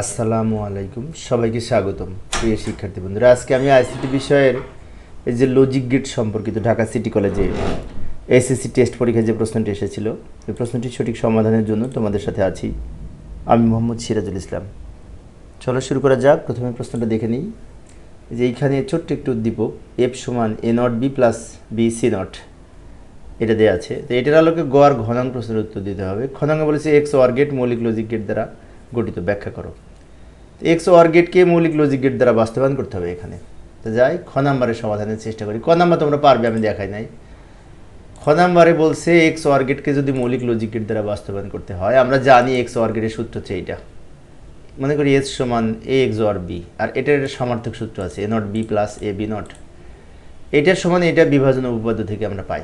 আসসালামু আলাইকুম। সবাইকে স্বাগতম, প্রিয় শিক্ষার্থী বন্ধুরা। আজকে আমি আইসিটি বিষয়ের এই যে লজিক গেট সম্পর্কিত ঢাকা সিটি কলেজে এসএসসি টেস্ট পরীক্ষায় যে প্রশ্নটি এসেছিল, এই প্রশ্নটির সঠিক সমাধানের জন্য তোমাদের সাথে আছি। আমি মোহাম্মদ সিরাজুল ইসলাম। চলো শুরু করা যাক। প্রথমে প্রশ্নটা দেখে নিই। যে এইখানে ছোট্ট একটু উদ্দীপক এফ সমান A not B plus B C not এটা দেওয়া আছে। তো এটার আলোকে গড় ঘনাং প্রশ্নের উত্তর দিতে হবে। ঘনাঙ্গ বলেছে এক্স ওয়ার গেট মৌলিক লজিক গেট দ্বারা গঠিত। ব্যাখ্যা করো। এক্স ওয়ার গেটকে মৌলিক লজিক গেট দ্বারা বাস্তবায়ন করতে হবে এখানে। তো যাই, খ নাম্বারের সমাধানের চেষ্টা করি। ক নাম্বার তোমরা পারবে, আমি দেখাই নাই। খ নাম্বারে বলছে এক্স ওয়ার গেটকে যদি মৌলিক লজিক গেট দ্বারা বাস্তবায়ন করতে হয়, আমরা জানি এক্স ওয়ার গেটের সূত্র হচ্ছে এইটা। মনে করি এস সমান এ এক্স ওয়ার বি আর এটার একটা সমার্থক সূত্র আছে A not B plus A B not এটার সমান এটা বিভাজন উপপাদ্য থেকে আমরা পাই।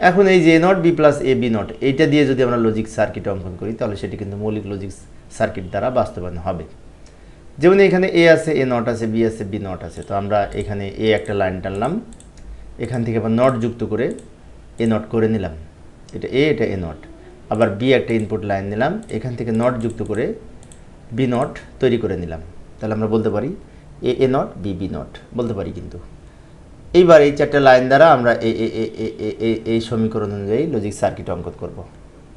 এখন এই যে not B plus A B not এইটা দিয়ে যদি আমরা লজিক সার্কিট অঙ্কন করি, তাহলে সেটি কিন্তু মৌলিক লজিক সার্কিট দ্বারা বাস্তবায়ন হবে। যেমন এখানে এ আছে এ নট আছে বি আছে বি নট আছে। তো আমরা এখানে এ একটা লাইন টানলাম। এখান থেকে আবার নট যুক্ত করে এ নট করে নিলাম। এটা এ এটা এ নট আবার বি একটা ইনপুট লাইন নিলাম। এখান থেকে নট যুক্ত করে বি নট তৈরি করে নিলাম। তাহলে আমরা বলতে পারি A A not B B not বলতে পারি কিন্তু। এইবার এই চারটে লাইন দ্বারা আমরা এই- এই সমীকরণ অনুযায়ী লজিক সার্কিট অঙ্কন করব।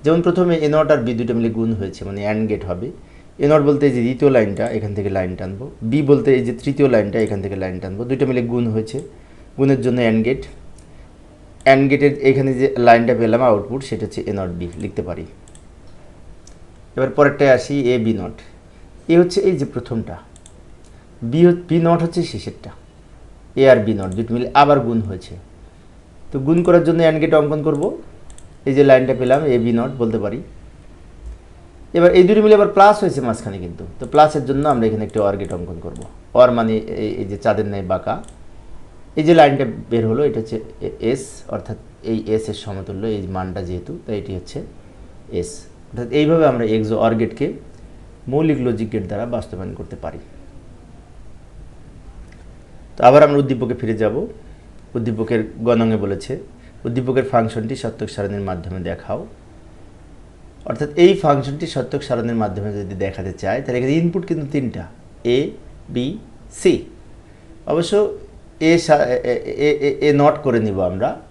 যেমন প্রথমে এ নট আর বি দুটো মিলে গুণ হয়েছে মানে অ্যান্ড গেট হবে। এ নট বলতে এই যে দ্বিতীয় লাইনটা, এখান থেকে লাইন টানবো। বি বলতে এই যে তৃতীয় লাইনটা, এখান থেকে লাইন টানবো। দুটো মিলে গুণ হয়েছে, গুণের জন্য অ্যান্ড গেট অ্যান্ড গেটের এখানে যে লাইনটা পেলাম আউটপুট সেটা হচ্ছে এ নট বি লিখতে পারি। এবার পরেরটায় আসি এ বি নট এ হচ্ছে এই যে প্রথমটা। বি বি নট হচ্ছে শেষেরটা। এ আর বি নট দুটো মিলে আবার গুণ হয়েছে। তো গুণ করার জন্য অ্যান্ড গেট অঙ্কন করব। এই যে লাইনটা পেলাম এ বি নট বলতে পারি। এবার এই দুটো মিলে আবার প্লাস হয়েছে মাঝখানে কিন্তু। তো প্লাসের জন্য আমরা এখানে একটু অর গেট অঙ্কন করব। অর মানে এই- যে চাঁদের ন্যায় বাঁকা। এই যে লাইনটা বের হলো, এটা হচ্ছে এস অর্থাৎ এই এস এর সমতুল্য, এই মানটা যেহেতু, তাই এটি হচ্ছে এস অর্থাৎ এইভাবে আমরা এক্সো অর গেটকে মৌলিক লজিক গেট দ্বারা বাস্তবায়ন করতে পারি। তো আবার আমরা উদ্দীপকে ফিরে যাব। উদ্দীপকের গণঙে বলেছে, উদ্দীপকের ফাংশনটি সত্যক সারণীর মাধ্যমে দেখাও। অর্থাৎ এই ফাংশনটি সত্যক সারণীর মাধ্যমে যদি দেখাতে চায়, তাহলে এখানে ইনপুট কিন্তু তিনটা এ বি সি অবশ্য এ- এ নট করে নিব আমরা।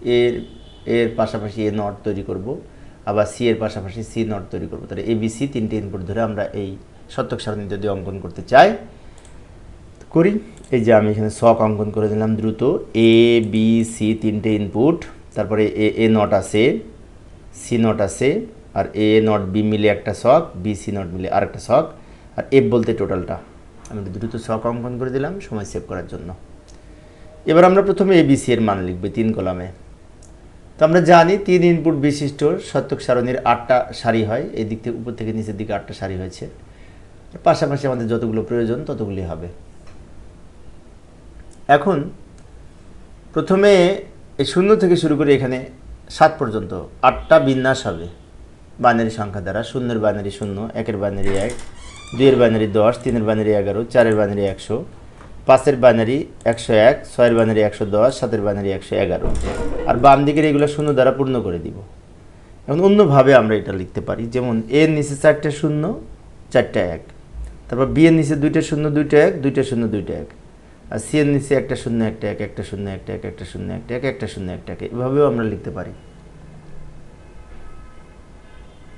এর এর পাশাপাশি এ নট তৈরি করব, আবার সি এর পাশাপাশি সি নট তৈরি করব। তাহলে এ বি সি তিনটে ইনপুট ধরে আমরা এই সত্যক সারণী যদি অঙ্কন করতে চাই করি। এই যে আমি এখানে শক অঙ্কন করে দিলাম দ্রুত। এ বি সি তিনটে ইনপুট তারপরে এ এ নট আছে সি নট আছে, আর এ নট বি মিলে একটা শখ বি সি নট মিলে আরেকটা শখ আর এফ বলতে টোটালটা আমি দ্রুত শক অঙ্কন করে দিলাম, সময় সেভ করার জন্য। এবার আমরা প্রথমে এ বি সি এর মান লিখব তিন কলামে। তো আমরা জানি তিন ইনপুট বিশিষ্ট, সত্যক সারণীর আটটা সারি হয়, এই দিক থেকে উপর থেকে নিচের দিকে আটটা সারি হয়েছে। পাশাপাশি আমাদের যতগুলো প্রয়োজন ততগুলি হবে। এখন প্রথমে এই শূন্য থেকে শুরু করে এখানে সাত পর্যন্ত আটটা বিন্যাস হবে। বাইনারি সংখ্যা দ্বারা শূন্যের বাইনারি শূন্য, একের বাইনারি এক, দুইয়ের বাইনারি দশ, তিনের বাইনারি এগারো, চারের বাইনারি একশো, পাঁচের বাইনারি একশো এক, ছয়ের বাইনারি একশো দশ, সাতের বাইনারি একশো এগারো। আর বাম দিকের এগুলো শূন্য দ্বারা পূর্ণ করে দিব। এখন অন্যভাবে আমরা এটা লিখতে পারি। যেমন এর নিচে চারটে শূন্য, চারটা এক। তারপর বি এর নিচে দুইটা শূন্য, দুইটা এক, দুইটা শূন্য, দুইটা এক। আর সি এর নিচে একটা শূন্য একটা এক, একটা শূন্য একটা এক, একটা শূন্য একটা এক, একটা শূন্য একটা এক, এভাবেও আমরা লিখতে পারি।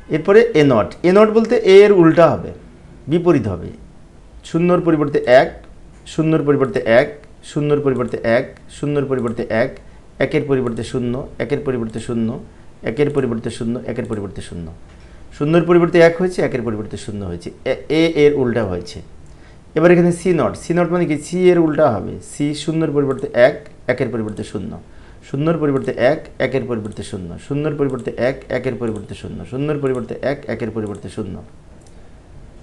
এরপরে এ নট এ নট বলতে এ এর উল্টা হবে, বিপরীত হবে। শূন্যর পরিবর্তে এক, শূন্যর পরিবর্তে এক, শূন্যর পরিবর্তে এক, শূন্যর পরিবর্তে এক, একের পরিবর্তে শূন্য, একের পরিবর্তে শূন্য, একের পরিবর্তে শূন্য, একের পরিবর্তে শূন্য। শূন্যর পরিবর্তে এক হয়েছে, একের পরিবর্তে শূন্য হয়েছে। এ- এ এর উল্টা হয়েছে। এবার এখানে সি নট সি নট মানে কি? সি এর উল্টা হবে। সি শূন্যর পরিবর্তে এক, একের পরিবর্তে শূন্য। শূন্যর পরিবর্তে এক, একের পরিবর্তে শূন্য। শূন্যর পরিবর্তে এক, একের পরিবর্তে শূন্য। শূন্যর পরিবর্তে এক, একের পরিবর্তে শূন্য।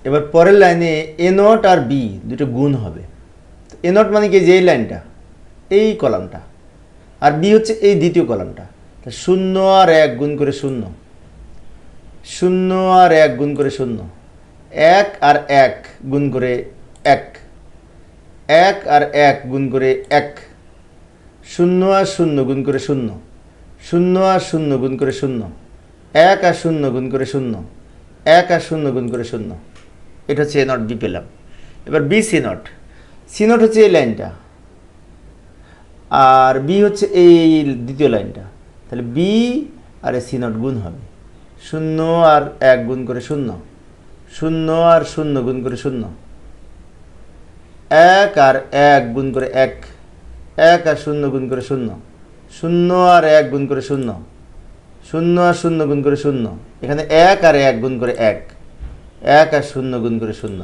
এবার পরের লাইনে এ নট আর বি দুটো গুণ হবে। এ নট মানে কি? যে এই লাইনটা, এই কলামটা। আর বি হচ্ছে এই দ্বিতীয় কলামটা। তা শূন্য আর এক গুণ করে শূন্য। শূন্য আর এক গুণ করে শূন্য। এক আর এক গুণ করে এক। এক আর এক গুণ করে এক। শূন্য আর শূন্য গুণ করে শূন্য। শূন্য আর শূন্য গুণ করে শূন্য। এক আর শূন্য গুণ করে শূন্য। এক আর শূন্য গুণ করে শূন্য। এটা হচ্ছে এ নট, বি পেলাম। এবার B, C not. C not হচ্ছে এই লাইনটা। আর বি হচ্ছে এই দ্বিতীয় লাইনটা। তাহলে বি আর এ সি নট গুণ হবে। শূন্য আর এক গুণ করে শূন্য। শূন্য আর শূন্য গুণ করে শূন্য। এক আর এক গুণ করে এক। এক আর শূন্য গুণ করে শূন্য। শূন্য আর এক গুণ করে শূন্য। শূন্য আর শূন্য গুণ করে শূন্য। এখানে এক আর এক গুণ করে এক। এক আর শূন্য গুণ করে শূন্য।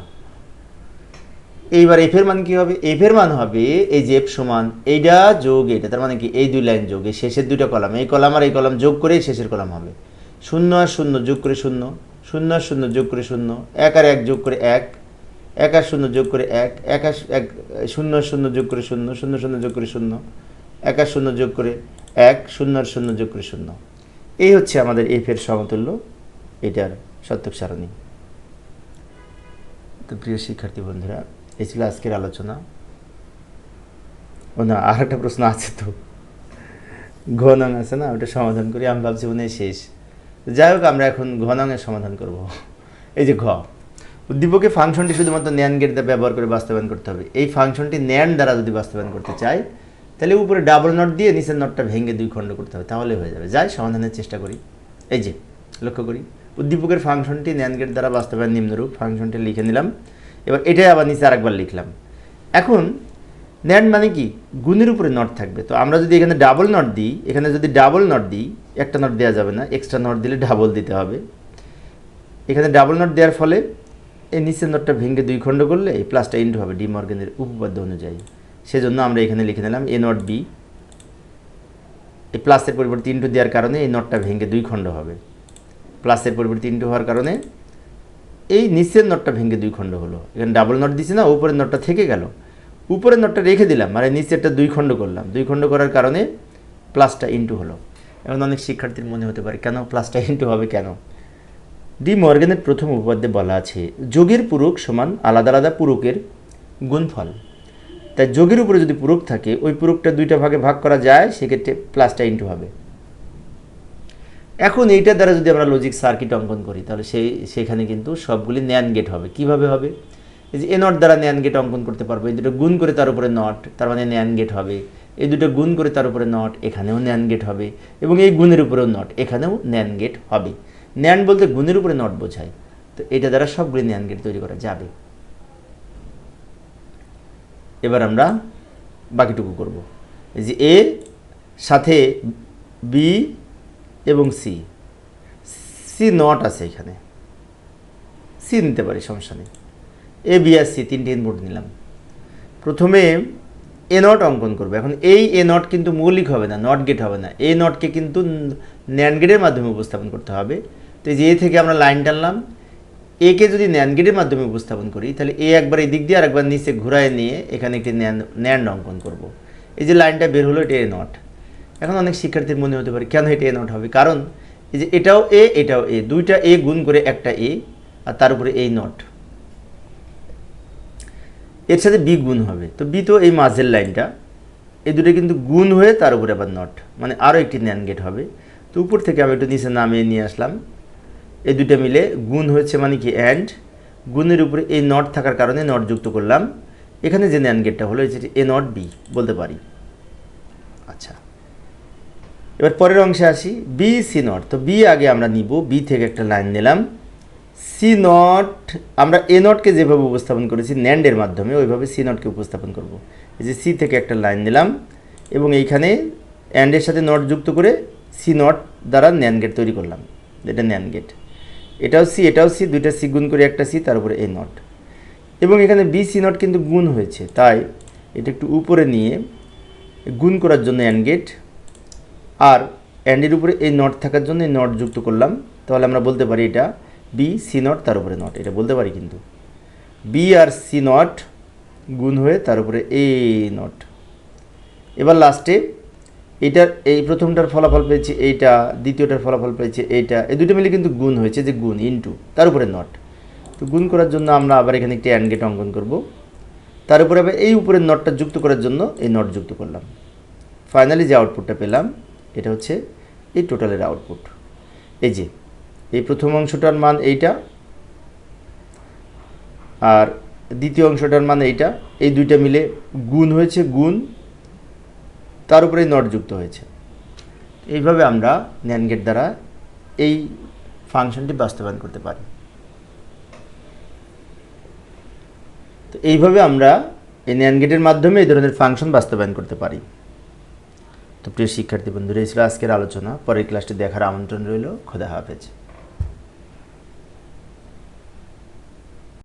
এইবার এফের মান কি হবে? এফের মান হবে এই যে এফ সমান এইটা যোগ এটা। তার মানে কি? এই দুই লাইন যোগ। এই শেষের দুইটা কলাম। এই কলাম আর এই কলাম যোগ করে শেষের কলাম হবে। শূন্য আর শূন্য যোগ করে শূন্য। শূন্য আর শূন্য যোগ করে শূন্য। এক আর এক যোগ করে এক। এক আর শূন্য যোগ করে এক এক আর এক, শূন্য শূন্য যোগ করে শূন্য শূন্য শূন্য যোগ করে শূন্য এক আর শূন্য যোগ করে এক, শূন্য আর শূন্য যোগ করে শূন্য। এই হচ্ছে আমাদের এফ এর সমতুল্য, এটার সত্যক সারণী। তো প্রিয় শিক্ষার্থী বন্ধুরা, এই ছিল আজকের আলোচনা। ও না আর একটা প্রশ্ন আছে তো। ঘনং আছে না? ওটা সমাধান করি, আমি ভাবছি মনে শেষ। যাই হোক, আমরা এখন ঘনঙের সমাধান করব। এই যে ঘ। উদ্দীপকে ফাংশনটি শুধুমাত্র ন্যান গেট দ্বারা ব্যবহার করে বাস্তবায়ন করতে হবে। এই ফাংশনটি ন্যান দ্বারা যদি বাস্তবায়ন করতে চাই তাহলে উপরে ডাবল নট দিয়ে নিচের নটটা ভেঙে দুই খণ্ড করতে হবে, তাহলে হয়ে যাবে। যাই, সমাধানের চেষ্টা করি। এই যে, লক্ষ্য করি। উদ্দীপকের ফাংশনটি ন্যান গেট দ্বারা বাস্তবায়ন নিম্নরূপ। ফাংশনটি লিখে নিলাম। এবার এটাই আবার নিচে আরেকবার লিখলাম। এখন ন্যান্ড মানে কি? গুণের উপরে নট থাকবে। তো আমরা যদি এখানে ডাবল নট দিই, এখানে যদি ডাবল নট দিই, একটা নট দেওয়া যাবে না। এক্সট্রা নট দিলে ডাবল দিতে হবে। এখানে ডাবল নট দেওয়ার ফলে এই নিচের নোটটা ভেঙে দুই খণ্ড করলে এই প্লাসটা ইন্টু হবে ডি মর্গেনের উপপাদ্য অনুযায়ী। সেজন্য আমরা এখানে লিখে নিলাম এ নট বি এই প্লাসের পরিবর্তে ইন্টু দেওয়ার কারণে এই নটটা ভেঙে দুই খণ্ড হবে। প্লাসের পরিবর্তে ইন্টু হওয়ার কারণে এই নিচের নটটা ভেঙে দুই খণ্ড হলো। এখানে ডাবল নট দিছি না, উপরের নটটা থেকে গেল। উপরের নটটা রেখে দিলাম মানে নিচেরটা দুই খণ্ড করলাম। দুই খণ্ড করার কারণে প্লাসটা ইন্টু হলো। এখন অনেক শিক্ষার্থীর মনে হতে পারে, কেন প্লাসটা ইন্টু হবে কেন? ডি মর্গানের প্রথম উপপাদ্যে বলা আছে, যোগের পূরক সমান আলাদা আলাদা পূরকের গুণফল। তাই যোগের উপরে যদি পূরক থাকে, ওই পূরকটা দুইটা ভাগে ভাগ করা যায়, সেক্ষেত্রে প্লাসটা ইন্টু হবে। এখন এইটার দ্বারা যদি আমরা লজিক সার্কিট অঙ্কন করি, তাহলে সেই, সেখানে কিন্তু সবগুলি ন্যান গেট হবে। কীভাবে হবে? এই যে এ নট দ্বারা ন্যান গেট অঙ্কন করতে পারব, এই দুটো গুণ করে তার উপরে নট তার মানে ন্যান গেট হবে। এই দুটো গুণ করে তার উপরে নট এখানেও ন্যান গেট হবে। এবং এই গুণের উপরেও নট এখানেও ন্যান গেট হবে। ন্যান বলতে গুণের উপরে নট বোঝায়। তো এটা দ্বারা সবগুলি ন্যান গেট তৈরি করা যাবে। এবার আমরা বাকিটুকু করব। এই যে এ, সাথে বি এবং সি। সি নট আছে এখানে। সি নিতে পারি, সমস্যা নেই। এ, বি আর সি তিনটে ইনপুট নিলাম। প্রথমে এ নট অঙ্কন করব। এখন এই এ নট কিন্তু মৌলিক হবে না, নট গেট হবে না। এ নটকে কিন্তু ন্যান গেটের মাধ্যমে উপস্থাপন করতে হবে। তো যে এ থেকে আমরা লাইন টানলাম একে যদি ন্যান গেটের মাধ্যমে উপস্থাপন করি, তাহলে এ একবার এই দিক দিয়ে আর একবার নিচে ঘুরায় নিয়ে এখানে একটি ন্যান ন্যান্ড অঙ্কন করব। এই যে লাইনটা বের হলো, এটা এ নট এখন অনেক শিক্ষার্থীর মনে হতে পারে, কেন এটা এ নট হবে? কারণ এই যে এটাও এ এটাও এ দুইটা এ গুণ করে একটা এ আর তার উপরে এই নট এর সাথে বি গুণ হবে। তো বি তো এই মাঝের লাইনটা, এই দুটো কিন্তু গুণ হয়ে তার উপরে আবার নট মানে আরও একটি ন্যান গেট হবে। তো উপর থেকে আমি একটু নিচে নামিয়ে নিয়ে আসলাম। এই দুটো মিলে গুণ হয়েছে মানে কি অ্যান্ড গুণের উপরে এই নট থাকার কারণে নট যুক্ত করলাম। এখানে যে ন্যান গেটটা হলো যেটি এ নট বি বলতে পারি। আচ্ছা। এবার পরের অংশে আসি। বি সি নট তো বি আগে আমরা নিব। বি থেকে একটা লাইন নিলাম। সি নট আমরা এ নটকে যেভাবে উপস্থাপন করেছি ন্যান্ডের মাধ্যমে, ওইভাবে সি নটকে উপস্থাপন করব। এই যে সি থেকে একটা লাইন নিলাম এবং এইখানে অ্যান্ডের সাথে নট যুক্ত করে সি নট দ্বারা ন্যান গেট তৈরি করলাম। এটা ন্যান গেট এটাও সি এটাও সি, দুইটা সি গুণ করে একটা সি, তার উপরে এ নট। এবং এখানে বি, সি নট কিন্তু গুণ হয়েছে। তাই এটা একটু উপরে নিয়ে গুণ করার জন্য অ্যান্ড গেট আর অ্যান্ডের উপরে এই নট থাকার জন্য এই নট যুক্ত করলাম। তাহলে আমরা বলতে পারি এটা বি, সি নট, তার উপরে নট। এটা বলতে পারি কিন্তু। বি আর সি নট গুণ হয়ে তার উপরে এ নট। এবার লাস্টে এইটার, এই প্রথমটার ফলাফল পেয়েছে এইটা, দ্বিতীয়টার ফলাফল পেয়েছে এইটা, এই দুটো মিলে কিন্তু গুণ হয়েছে যে গুণ ইনটু তার উপরে নট তো গুণ করার জন্য আমরা আবার এখানে একটি অ্যান্ড গেট অঙ্কন করব। তার উপরে আবার এই উপরের নটটা যুক্ত করার জন্য এই নট যুক্ত করলাম। ফাইনালি যে আউটপুটটা পেলাম, এটা হচ্ছে এই টোটালের আউটপুট এই যে, এই প্রথম অংশটার মান এইটা, আর দ্বিতীয় অংশটার মান এইটা, এই দুইটা মিলে গুণ হয়েছে, গুণ তার উপরে নট যুক্ত হয়েছে। এইভাবে আমরা ন্যান গেট দ্বারা এই ফাংশনটি বাস্তবায়ন করতে পারি। তো এইভাবে আমরা এই ন্যান গেটের মাধ্যমে এই ধরনের ফাংশন বাস্তবায়ন করতে পারি। তো প্রিয় শিক্ষার্থী বন্ধুরা, এই ছিল আজকের আলোচনা। পরের ক্লাসটি দেখার আমন্ত্রণ রইল। খোদা হাফেজ।